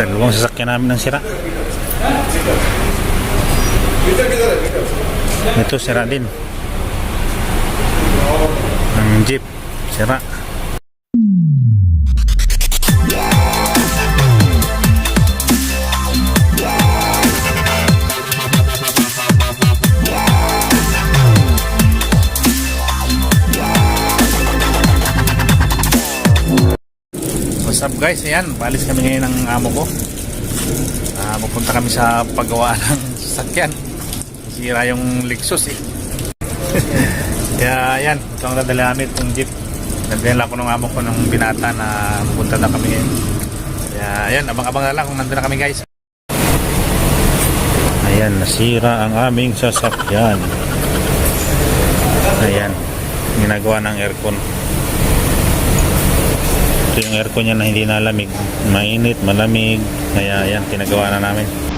Dalawang sasakyan namin ng sira. Ito sira din. Ang jeep sira. What's up guys? Ayan, balis kami ngayon ng amo ko. Ah, pupunta kami sa paggawa ng sasakyan. Sira yung Lexus eh. Kaya ayan, ito ang dadala namin itong jeep. Nagdala ko ng amo ko ng binata na pupunta na kami ngayon. Kaya ayan, abang-abang na lang kung nandun na kami guys. Ayan, nasira ang aming sasakyan. Ayan, ginagawa ng aircon. Yung aircon niya na hindi nalamig. Mainit, malamig. Kaya yan, pinagawa na namin.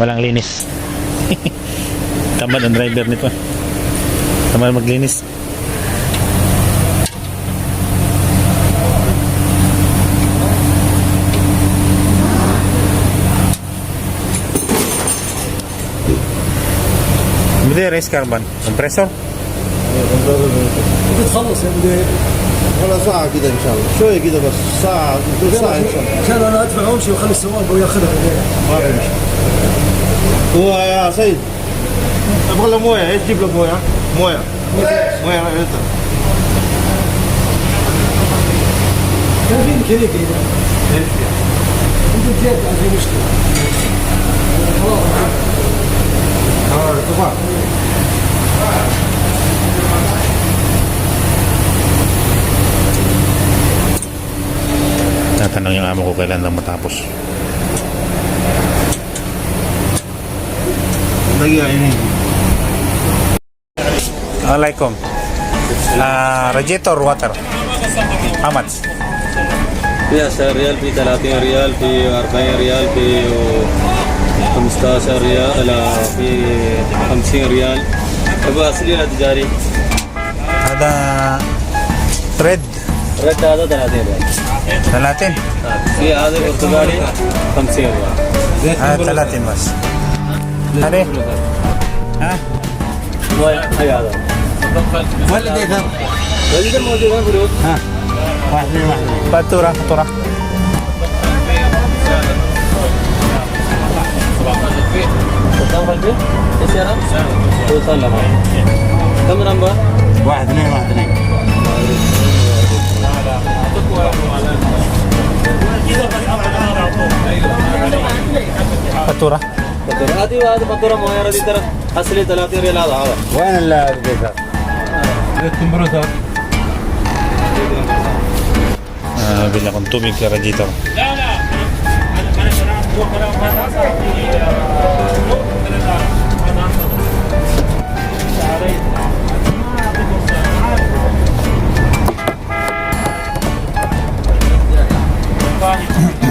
Walang linis. Tamad ang driver nito. Tamad maglinis. بدي رئيس كربون كومبريسور بتخلص يا مدير ولا ساعة كده إن شاء الله شوية كده بس ساعة نص ساعة إن شاء الله عشان انا ادفع وامشي واخلي السواق وياخذها ما 우와야 사이 아빠가 뭐야 이 집로 뭐야 뭐야 뭐야 이랬다 그래서 걔네 걔네 근데 걔가 안 되고 싶어 아 그거 Tatanong yung amo ko kailan lang matapos. دقيقة يمين Alaikum. Uh, radiator water. How much? في 10 ريال في 30 ريال في 40 ريال في 15 ريال لا في 50 ريال تبغى اصلي ولا تجاري؟ Ada thread. رد هذا 30 ريال Talatin. في هذا برتغالي 50 ريال Ah, talatin ها؟ ها؟ واحد اثنين واحد اثنين. فاتورة. ترى 30 ريال وين اللاعب دي ترى؟ لا لا Thank you.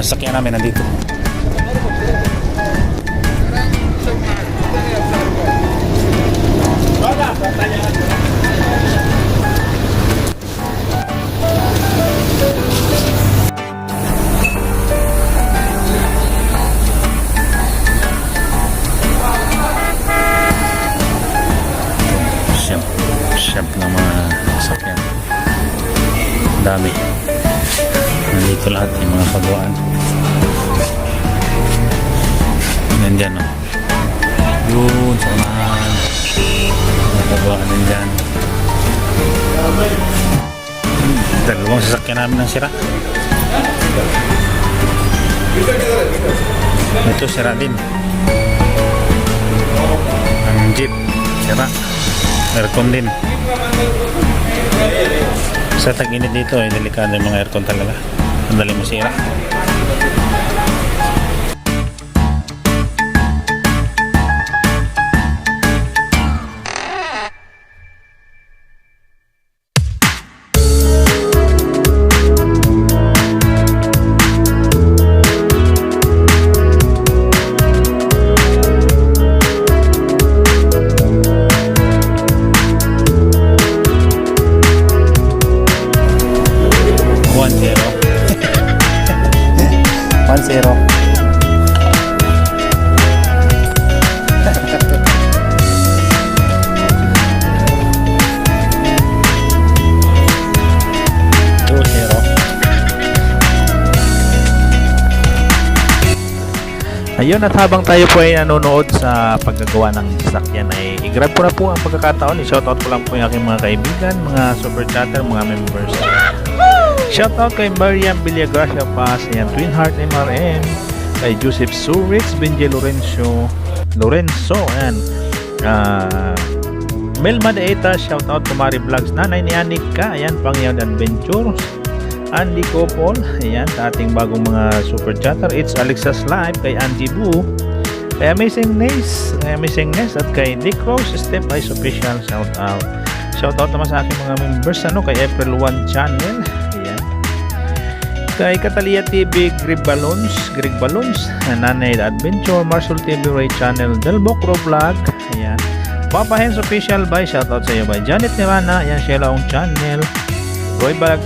sasakyan namin nandito. Siyempre, siyempre ng mga sasakyan. Dami. Nandito lahat yung mga kagawaan. Nandyan o. Yun, sa unahan. Pagawaan nandyan. Dalawang sasakyan namin ng sira. Ito sira din. Ang jeep, sira. Aircon din. Sa tag-init dito, eh, delikado yung mga aircon talaga. Madali masira. Ayun at habang tayo po ay nanonood sa paggagawa ng sasakyan ay i-grab ko na po ang pagkakataon. I-shoutout ko lang po yung aking mga kaibigan, mga super chatter, mga members. Shoutout kay Mariam Villagracia Paz, ayan, Twin Heart MRM, kay Joseph Surix, Benje Lorenzo, Lorenzo, ayan, ah, Melma de Eta, shoutout to Mari Vlogs, Nanay ni Anika, ayan, Pangyaw Adventures, Andy Copol, ayan, sa ating bagong mga super chatter, it's Alexa's Live, kay Angie Boo, kay Amazing Ness, kay Amazing Ness, at kay Nick Rose, Step Ice Official, shoutout. Shoutout naman sa aking mga members, ano, kay April 1 Channel, ayan, kay Catalia TV, Greg Balloons, Greg Balloons, Nanay Adventure, Marshall TV, Ray Channel, Del Bocro Vlog, ayan, Papa Hens Official, by shoutout sa iyo by Janet Nirana, ayan, Sheila Ong Channel, Roy Bag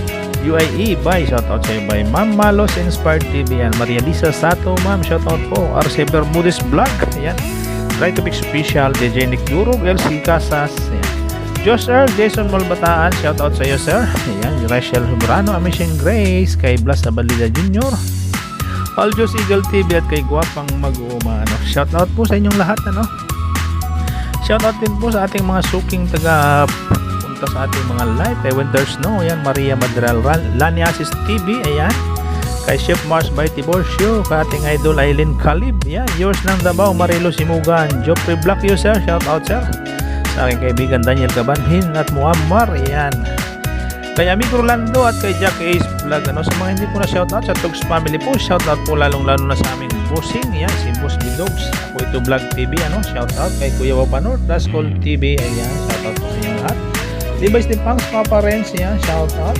UAE, by shoutout sa by Ma'am Malos Inspired TV, ayan, Maria Lisa Sato, ma'am, shoutout po, RC Bermudez Vlog, ayan, Try to Mix Official, DJ Nick Durog, LC Casas, ayan, Josh Earl, Jason Malbataan, shoutout sa iyo sir. Ayan, Rachel Humbrano, Amazing Grace, kay Blas Abalida Jr. Aljos Eagle TV at kay Guwapang Mag-uuma. Ano, shoutout po sa inyong lahat. Ano? Shoutout din po sa ating mga suking taga punta sa ating mga live. Kay Winter Snow, ayan, Maria Madral, Lani Asis TV, ayan. Kay Chef Mars by Tiborcio, kay ating idol Aileen Calib, ayan. Yours ng Davao, Marilo Simugan, Joffrey Black User, shoutout sir. Sa aking kaibigan Daniel Cabanhin at Muammar. Yan kay Amigo Rolando at kay Jack Ace Vlog. Ano, sa mga hindi po na shoutout sa Tugs Family po shoutout po lalong lalo na sa aming bossing. Yan si Boss Bidogs. Ako ito Vlog TV ano, shoutout kay Kuya Wapanor Daskol TV ayan shoutout po sa inyo lahat Levi's din Pangs Papa Renz yan shoutout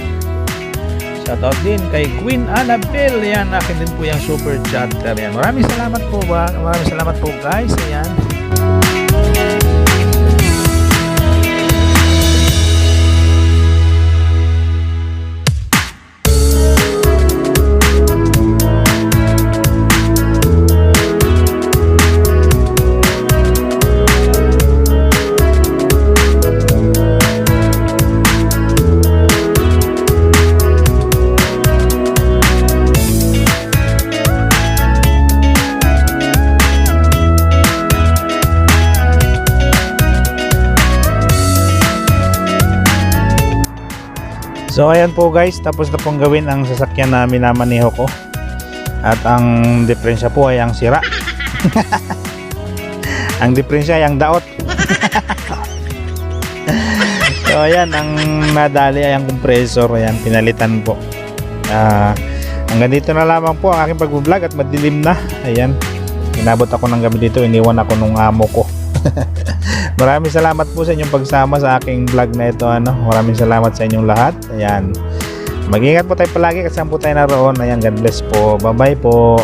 Shoutout din kay Queen Annabelle. Yan, akin din po yung super chatter. Yan. Maraming salamat po ba? Maraming salamat po guys. Ayan. So ayan po guys, tapos na pong gawin ang sasakyan na minamaneho ko. At ang diferensya po ay ang sira. ang diferensya ay ang daot. so ayan, ang nadali ay ang compressor. Ayan, pinalitan po. Ah, hanggang dito na lamang po ang aking pag-vlog at madilim na. Ayan, inabot ako ng gabi dito, iniwan ako nung amo ko. Maraming salamat po sa inyong pagsama sa aking vlog na ito. Ano? Maraming salamat sa inyong lahat. Ayan. Mag-ingat po tayo palagi kasi po tayo naroon. Ayan, God bless po. Bye-bye po.